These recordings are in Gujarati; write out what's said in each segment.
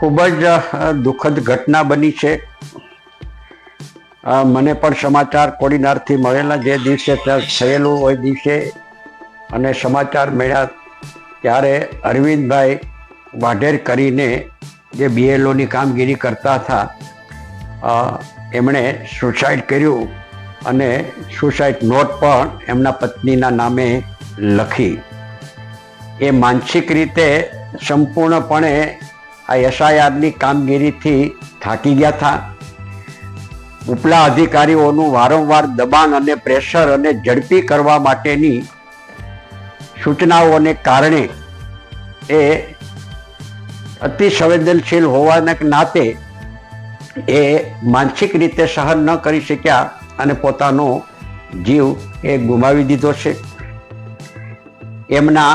ખૂબ જ દુઃખદ ઘટના બની છે. મને પણ સમાચાર કોડીનારથી મળેલા જે દિવસે થયેલું હોય દિવસે અને સમાચાર મળ્યા ત્યારે અરવિંદભાઈ વાઢેર કરીને જે બીએલઓની કામગીરી કરતા હતા એમણે સુસાઇડ કર્યું અને સુસાઇડ નોટ પણ એમના પત્નીના નામે લખી. એ માનસિક રીતે સંપૂર્ણપણે આ એસઆઈઆરની કામગીરીથી થાકી ગયા હતા. ઉપલા અધિકારીઓનું વારંવાર દબાણ અને પ્રેશર અને ઝડપી કરવા માટેની સૂચનાઓને કારણે એ અતિ સંવેદનશીલ હોવાના નાતે એ માનસિક રીતે સહન ન કરી શક્યા અને પોતાનો જીવ એ ગુમાવી દીધો છે. એમના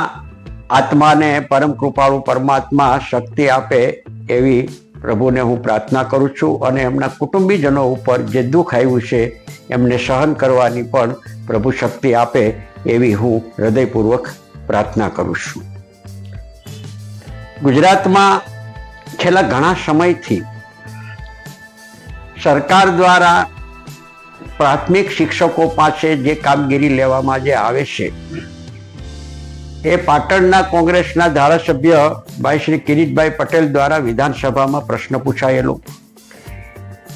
આત્માને પરમ કૃપાળુ પરમાત્મા શક્તિ આપે એવી પ્રભુને હું પ્રાર્થના કરું છું અને એમના કુટુંબીજનો ઉપર જે દુઃખ આવ્યું છે, એમને સહન કરવાની પણ પ્રભુ શક્તિ આપે એવી હું હૃદયપૂર્વક પ્રાર્થના કરું છું. ગુજરાતમાં છેલ્લા ઘણા સમયથી સરકાર દ્વારા પ્રાથમિક શિક્ષકો પાસે જે કામગીરી લેવામાં જે આવે છે એ પાટણના કોંગ્રેસના ધારાસભ્ય ભાઈ શ્રી કિરીટભાઈ પટેલ દ્વારા વિધાનસભામાં પ્રશ્ન પૂછાયેલો.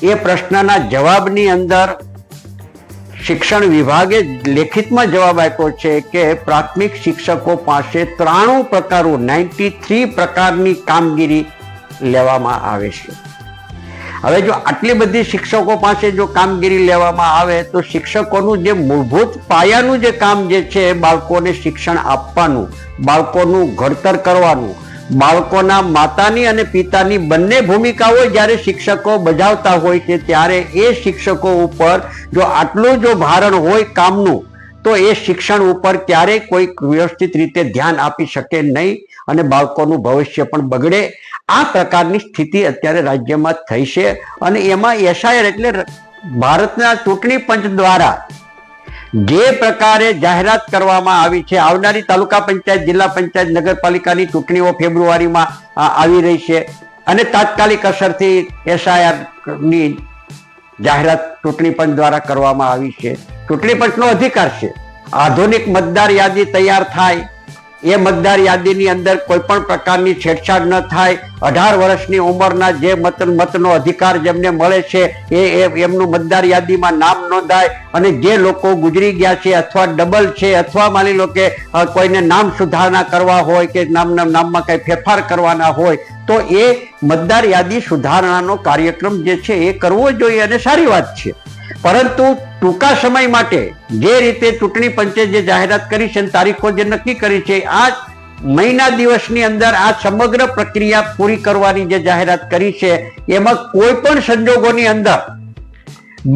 એ પ્રશ્નના જવાબની અંદર શિક્ષણ વિભાગે લેખિતમાં જવાબ આપ્યો છે કે પ્રાથમિક શિક્ષકો પાસે ત્રાણું પ્રકારો, નાઇન્ટી થ્રી પ્રકારની કામગીરી લેવામાં આવે છે. હવે જો આટલી બધી શિક્ષકો પાસે જો કામગીરી લેવામાં આવે, તો શિક્ષકોનું જે મૂળભૂત પાયાનું જે કામ જે છે, બાળકોને શિક્ષણ આપવાનું, બાળકોનું ઘડતર કરવાનું, બાળકોના માતાની અને પિતાની બંને ભૂમિકાઓ જ્યારે શિક્ષકો બજાવતા હોય છે, ત્યારે એ શિક્ષકો ઉપર જો આટલું જો ભારણ હોય કામનું, તો એ શિક્ષણ ઉપર ક્યારેય કોઈ વ્યવસ્થિત રીતે ધ્યાન આપી શકે નહીં. અને બાળકોનું ભવિષ્ય પણ બગડે. આ પ્રકારની સ્થિતિ અત્યારે રાજ્યમાં થઈ છે અને એમાં એસઆઈઆર એટલે ભારતના ચૂંટણી પંચ દ્વારા જે પ્રકારે જાહેરાત કરવામાં આવી છે, આવનારી તાલુકા પંચાયત, જિલ્લા પંચાયત, નગરપાલિકાની ચૂંટણીઓ ફેબ્રુઆરીમાં આવી રહી છે અને તાત્કાલિક અસરથી એસઆઈઆરની જાહેરાત ચૂંટણી પંચ દ્વારા કરવામાં આવી છે. ચૂંટણી પંચનો અધિકાર છે. આધુનિક મતદાર યાદી તૈયાર થાય એ મતદાર યાદીની અંદર કોઈ પણ પ્રકારની છેડછાડ ન થાય. અઢાર વર્ષની ઉંમરના જે મત, મતનો અધિકાર જેમને મળે છે, એ એમનું મતદાર યાદીમાં નામ નોંધાય અને જે લોકો ગુજરી ગયા છે અથવા ડબલ છે અથવા માની લો કે કોઈને નામ સુધારણા કરવા હોય કે નામના નામમાં કંઈ ફેરફાર કરવાના હોય, તો એ મતદાર યાદી સુધારણાનો કાર્યક્રમ જે છે એ કરવો જોઈએ અને સારી વાત છે. પરંતુ ટૂંકા સમય માટે જે રીતે ચૂંટણી પંચે જે જાહેરાત કરી છે તારીખો જે નક્કી કરી છે, આ મહિના દિવસની અંદર આ સમગ્ર પ્રક્રિયા પૂરી કરવાની જે જાહેરાત કરી છે, એમાં કોઈ પણ સંજોગોની અંદર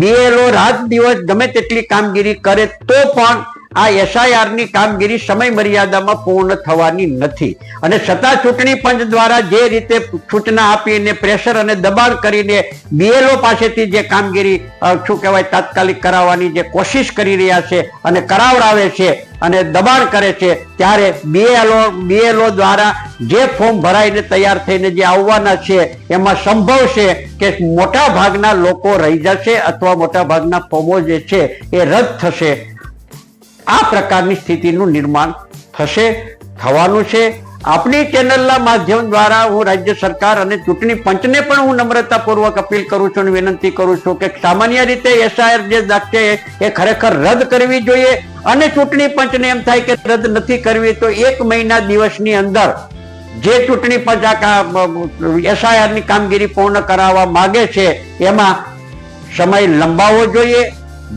બીએલઓ રાત દિવસ ગમે તેટલી કામગીરી કરે તો પણ આ એસઆઈઆરની કામગીરી સમય મર્યાદામાં પૂર્ણ થવાની નથી. અને છતાં ચૂંટણી પંચ દ્વારા જે રીતે સૂચના આપીને પ્રેશર અને દબાણ કરીને બીએલઓ પાસેથી જે કામગીરી શું કહેવાય, તાત્કાલિક કરાવવાની જે કોશિશ કરી રહ્યા છે અને કરાવડાવે છે અને દબાણ કરે છે, ત્યારે બીએલઓ બીએલઓ દ્વારા જે ફોર્મ ભરાઈને તૈયાર થઈને જે આવવાના છે, એમાં સંભવ છે કે મોટા ભાગના લોકો રહી જશે અથવા મોટા ભાગના ફોર્મો જે છે એ રદ થશે. આ પ્રકારની સ્થિતિનું નિર્માણ થશે, થવાનું છે. આપણી ચેનલના માધ્યમ દ્વારા હું રાજ્ય સરકાર અને ચૂંટણી પંચને પણ હું નમ્રતાપૂર્વક અપીલ કરું છું અને વિનંતી કરું છું કે સામાન્ય રીતે એસઆઈઆર જે છે એ ખરેખર રદ કરવી જોઈએ અને ચૂંટણી પંચને એમ થાય કે રદ નથી કરવી તો એક મહિના દિવસની અંદર જે ચૂંટણી પંચ આ એસઆઈઆરની કામગીરી પૂર્ણ કરાવવા માગે છે, એમાં સમય લંબાવવો જોઈએ.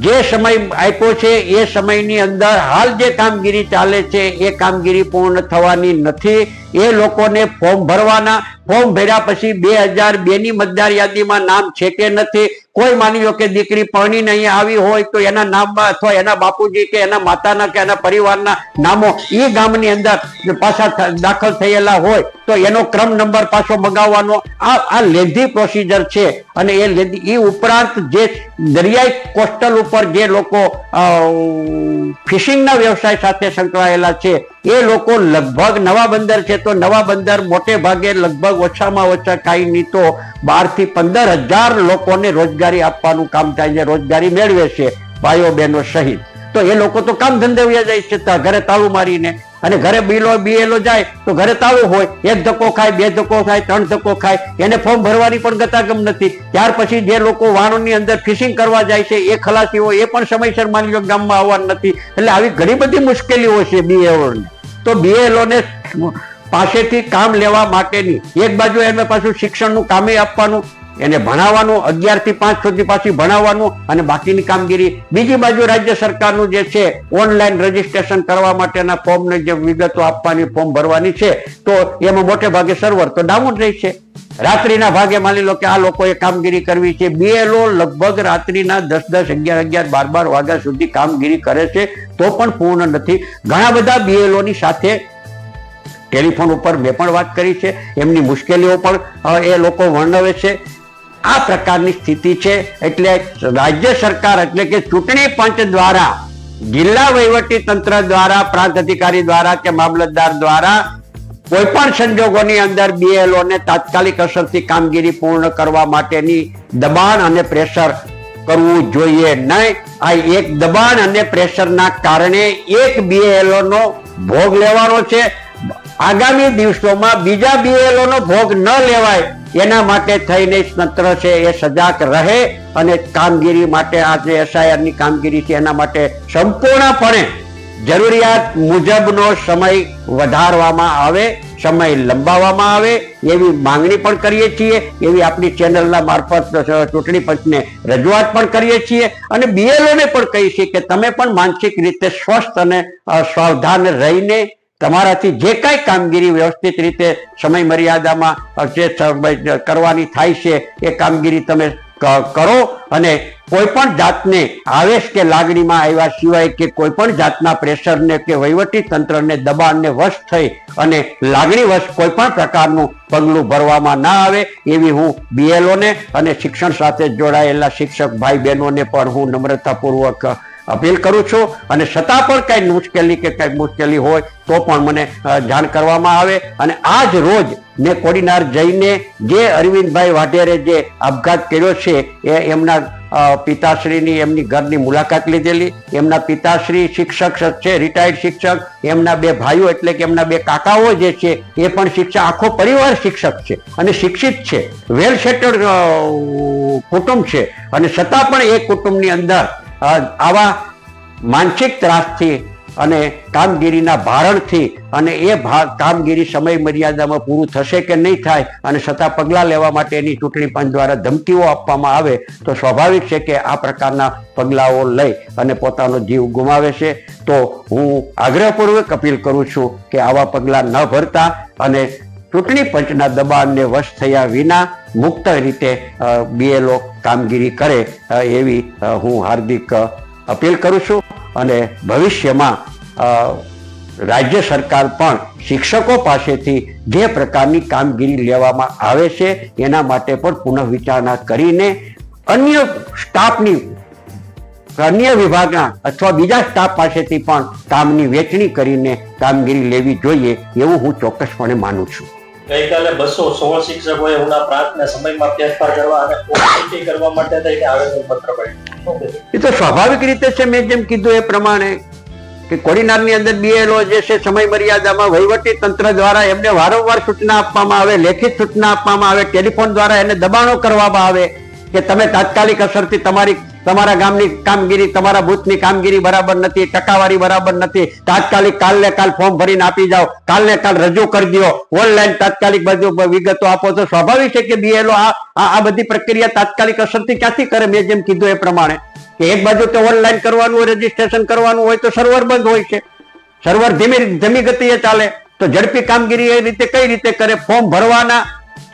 જે સમય આપ્યો છે, એ સમયની અંદર હાલ જે કામગીરી ચાલે છે, એ કામગીરી પૂર્ણ થવાની નથી. એ લોકોને ફોર્મ ભરવાના ફોર્મ ભર્યા પછી બે હજાર બે ની મતદાર યાદીમાં નામ છે કે નથી? કોઈ માની કે દીકરી પરણી નહીં આવી હોય તો એના નામમાં અથવા એના બાપુજી કે એના માતાના કે એના પરિવારના નામો એ ગામની અંદર પાછા દાખલ થયેલા હોય તો એનો ક્રમ નંબર પાછો મગાવવાનો. આ આ લેધી પ્રોસિજર છે અને એ લેધી એ ઉપરાંત જે દરિયાઈ કોસ્ટલ ઉપર જે લોકો ફિશિંગના વ્યવસાય સાથે સંકળાયેલા છે, એ લોકો લગભગ નવા બંદર છે તો નવા બંદર મોટે ભાગે લગભગ ઓછામાં ઓછા કાંઈ નહીં તો બારથી પંદર હજાર લોકોને રોજગારી આપવાનું કામ થાય છે, રોજગારી મેળવે છે ભાઈઓ બહેનો સહિત. તો એ લોકો તો કામ ધંધે જાય છે ઘરે તાળું મારીને. અને ઘરે બીલો બીએલો જાય, તો ઘરે તાળું હોય, એક ધક્કો ખાય, બે ધક્કો ખાય, ત્રણ ધક્કો ખાય, એને ફોર્મ ભરવાની પણ ગતાગમ નથી. ત્યાર પછી જે લોકો વાણોની અંદર ફિશિંગ કરવા જાય છે, એ ખલાસી હોય, એ પણ સમયસર માની લો ગામમાં આવવાનું નથી. એટલે આવી ઘણી બધી મુશ્કેલીઓ છે બીએલઓને તો બીએલઓને પાસેથી કામ લેવા માટેની. એક બાજુ એને પાછું શિક્ષણનું કામે આપવાનું, એને ભણાવવાનું અગિયારથી પાંચ સુધી પાછી ભણાવવાનું અને બાકીની કામગીરી. બીજી બાજુ રાજ્ય સરકારનું જે છે, ઓનલાઈન રજીસ્ટ્રેશન કરવા માટેના ફોર્મને જે વિગતો આપવાની ફોર્મ ભરવાની છે, તો એમાં મોટે ભાગે સર્વર તો ડાઉન રહી છે. રાત્રિના ભાગે માની લો કે આ લોકોએ કામગીરી કરવી છે બીએલઓ લગભગ રાત્રિના દસ દસ, અગિયાર અગિયાર, બાર બાર વાગ્યા સુધી કામગીરી કરે છે, તો પણ પૂર્ણ નથી. ઘણા બધા બીએલઓની સાથે ટેલિફોન ઉપર મેં પણ વાત કરી છે, એમની મુશ્કેલીઓ પણ એ લોકો વર્ણવે છે. આ પ્રકારની સ્થિતિ છે, એટલે રાજ્ય સરકાર એટલે કે ચૂંટણી પંચ દ્વારા, જિલ્લા વહીવટી તંત્ર દ્વારા, પ્રાંત અધિકારી દ્વારા કે મામલતદાર દ્વારા કોઈ પણ સંજોગોની અંદર BLO ને તાત્કાલિક અસરથી કામગીરી પૂર્ણ કરવા માટેની દબાણ અને પ્રેશર કરવું જોઈએ નહીં. આ એક દબાણ અને પ્રેશરના કારણે એક BLO નો ભોગ લેવાનો છે. આગામી દિવસોમાં બીજા બીએલઓનો ભોગ ન લેવાય, એના માટે થઈને તંત્ર છે, એ સજાગ રહે અને કામગીરી માટે આ જે SIR કામગીરી છે, એના માટે સંપૂર્ણપણે જરૂરિયાત મુજબનો સમય વધારવામાં આવે, સમય લંબાવવામાં આવે, એવી માંગણી પણ કરીએ છીએ, એવી આપણી ચેનલના મારફત ચૂંટણી પંચને રજૂઆત પણ કરીએ છીએ અને બીએલઓને પણ કહીએ છીએ કે તમે પણ માનસિક રીતે સ્વસ્થ અને સાવધાન રહીને તમારાથી જે કાંઈ કામગીરી વ્યવસ્થિત રીતે સમય મર્યાદામાં જે કરવાની થાય છે, એ કામગીરી તમે કરો અને કોઈ પણ જાતને આવેશ કે લાગણીમાં આવ્યા સિવાય કે કોઈ પણ જાતના પ્રેશરને કે વહીવટી તંત્રને દબાણને વશ થઈ અને લાગણી વશ કોઈ પણ પ્રકારનું પગલું ભરવામાં ના આવે, એવી હું બીએલઓને અને શિક્ષણ સાથે જોડાયેલા શિક્ષક ભાઈ બહેનોને પણ હું નમ્રતાપૂર્વક અપીલ કરું છું અને છતાં પણ કંઈ મુશ્કેલી કે કંઈ મુશ્કેલી હોય તો પણ મને જાણ કરવામાં આવે અને આજ રોજ મેં કોડીનાર જઈને જે અરવિંદભાઈ વાઢેરે જે આપઘાત કર્યો છે, એ એમના પિતાશ્રીની, એમની ઘરની મુલાકાત લીધેલી. એમના પિતાશ્રી શિક્ષક છે, રિટાયર્ડ શિક્ષક. એમના બે ભાઈઓ એટલે કે એમના બે કાકાઓ જે છે, એ પણ શિક્ષક આખો પરિવાર શિક્ષક છે અને શિક્ષિત છે. વેલ સેટલ્ડ કુટુંબ છે. અને છતાં પણ એ કુટુંબની અંદર આવા માનસિક ત્રાસથી અને કામગીરીના ભારણથી અને એ કામગીરી સમય મર્યાદામાં પૂરું થશે કે નહીં થાય અને છતાં પગલાં લેવા માટેની ચૂંટણી પંચ દ્વારા ધમકીઓ આપવામાં આવે તો સ્વાભાવિક છે કે આ પ્રકારના પગલાઓ લઈ અને પોતાનો જીવ ગુમાવે છે. તો હું આગ્રહપૂર્વક અપીલ કરું છું કે આવા પગલાં ન ભરતા અને ચૂંટણી પંચના દબાણને વશ થયા વિના મુક્ત રીતે બીએલઓ કામગીરી કરે એવી હું હાર્દિક અપીલ કરું છું. અને ભવિષ્યમાં રાજ્ય સરકાર પણ શિક્ષકો પાસેથી જે પ્રકારની કામગીરી લેવામાં આવે છે, એના માટે પણ પુનઃ વિચારણા કરીને અન્ય સ્ટાફની, અન્ય વિભાગના અથવા બીજા સ્ટાફ પાસેથી પણ કામની વેચણી કરીને કામગીરી લેવી જોઈએ એવું હું ચોક્કસપણે માનું છું. ગઈકાલે બસો સોળ શિક્ષકોએ ઉના પ્રાંતને સમયમાં ફેરફાર કરવા અને ઓપીટી કરવા માટે થઈને આવેદન પત્ર પાડ્યું. એ તો સ્વાભાવિક રીતે છે, મેં જેમ કીધું એ પ્રમાણે કે કોડીનારની અંદર બીએલઓ જે છે સમય મર્યાદામાં વહીવટી તંત્ર દ્વારા એમને વારંવાર સૂચના આપવામાં આવે, લેખિત સૂચના આપવામાં આવે, ટેલિફોન દ્વારા એને દબાણો કરવામાં આવે કે તમે તાત્કાલિક અસરથી તમારી તમારા ગામની કામગીરી, તમારા બુથની કામગીરી બરાબર નથી, ટકાવારી બરાબર નથી. તાત્કાલિક કાલને કાલ ફોર્મ ભરીને આપી જાઓ. કાલને કાલ રજૂ કરી દો. ઓનલાઈન તાત્કાલિક બધું વિગતો આપો તો સ્વાભાવિક છે કે બીએલઓ આ બધી પ્રક્રિયા તાત્કાલિક અસરથી ક્યાંથી કરે? મેં જેમ કીધું એ પ્રમાણે. કે એક બાજુ તો ઓનલાઈન કરવાનું હોય, રજીસ્ટ્રેશન કરવાનું હોય, તો સર્વર બંધ હોય છે. સર્વર ધીમી ધીમી ગતિએ ચાલે. તો ઝડપી કામગીરી એ રીતે કઈ રીતે કરે? ફોર્મ ભરવાના,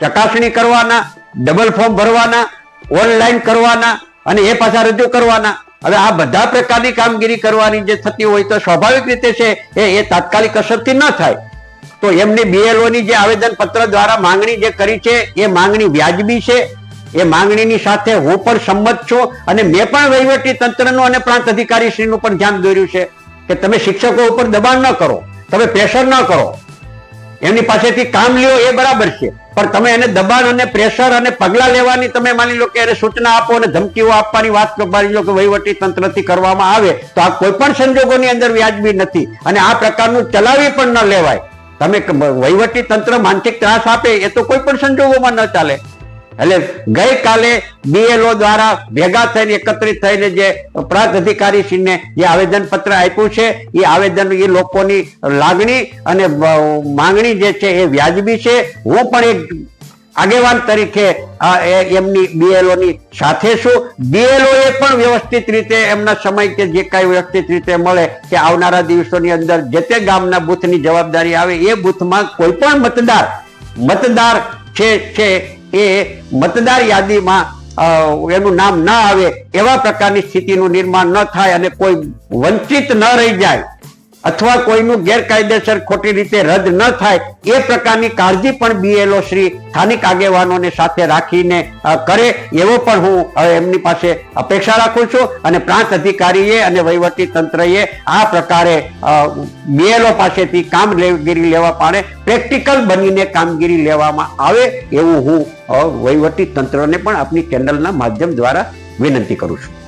ચકાસણી કરવાના, ડબલ ફોર્મ ભરવાના, ઓનલાઈન કરવાના અને એ પાછા રજૂ કરવાના. હવે આ બધા પ્રકારની કામગીરી કરવાની જે થતી હોય તો સ્વાભાવિક રીતે છે એ એ તાત્કાલિક અસરથી ન થાય. તો એમની બીએલઓની જે આવેદન પત્ર દ્વારા માંગણી જે કરી છે, એ માંગણી વ્યાજબી છે. એ માંગણીની સાથે હું પણ સંમત છું અને મેં પણ વહીવટી તંત્રનું અને પ્રાંત અધિકારી શ્રીનું પણ ધ્યાન દોર્યું છે કે તમે શિક્ષકો ઉપર દબાણ ન કરો. તમે પ્રેશર ન કરો. એમની પાસેથી કામ લ્યો એ બરાબર છે. પણ તમે એને દબાણ અને પ્રેશર અને પગલા લેવાની તમે માની લો કે એને સૂચના આપો અને ધમકીઓ આપવાની વાત માની લો કે વહીવટી તંત્રથી કરવામાં આવે, તો આ કોઈ પણ સંજોગોની અંદર વ્યાજબી નથી. અને આ પ્રકારનું ચલાવી પણ ન લેવાય. તમે વહીવટી તંત્ર માનસિક ત્રાસ આપે એ તો કોઈ પણ સંજોગોમાં ન ચાલે. એટલે ગઈકાલે બીએલઓ દ્વારા ભેગા થઈને એકત્રિત થઈને જે પ્રાંત અધિકારીશ્રીને જે આવેદન પત્ર આપ્યું છે, એ આવેદન એ લોકોની લાગણી અને માંગણી જે છે એ વ્યાજબી છે. હું પણ એક આગેવાન તરીકે એમની બીએલઓ ની સાથે છું. બીએલઓ એ પણ વ્યવસ્થિત રીતે એમના સમય કે જે કાંઈ વ્યવસ્થિત રીતે મળે કે આવનારા દિવસોની અંદર જે તે ગામના બૂથની જવાબદારી આવે એ બૂથમાં કોઈ પણ મતદાર મતદાર છે છે એ મતદાર યાદીમાં એનું નામ ન આવે એવા પ્રકારની સ્થિતિનું નિર્માણ ન થાય અને કોઈ વંચિત ન રહી જાય. અથવા કોઈનું ગેરકાયદેસર ખોટી રીતે રદ ન થાય, એ પ્રકારની કાળજી પણ બીએલઓ શ્રી સ્થાનિક આગેવાનોને સાથે રાખીને કરે, એવો પણ હું એમની પાસે અપેક્ષા રાખું છું અને પ્રાંત અધિકારીએ અને વહીવટી તંત્રએ આ પ્રકારે બીએલઓ પાસેથી કામગીરી લેવા પાડે, પ્રેક્ટિકલ બનીને કામગીરી લેવામાં આવે એવું હું વહીવટી તંત્રને પણ આપની ચેનલના માધ્યમ દ્વારા વિનંતી કરું છું.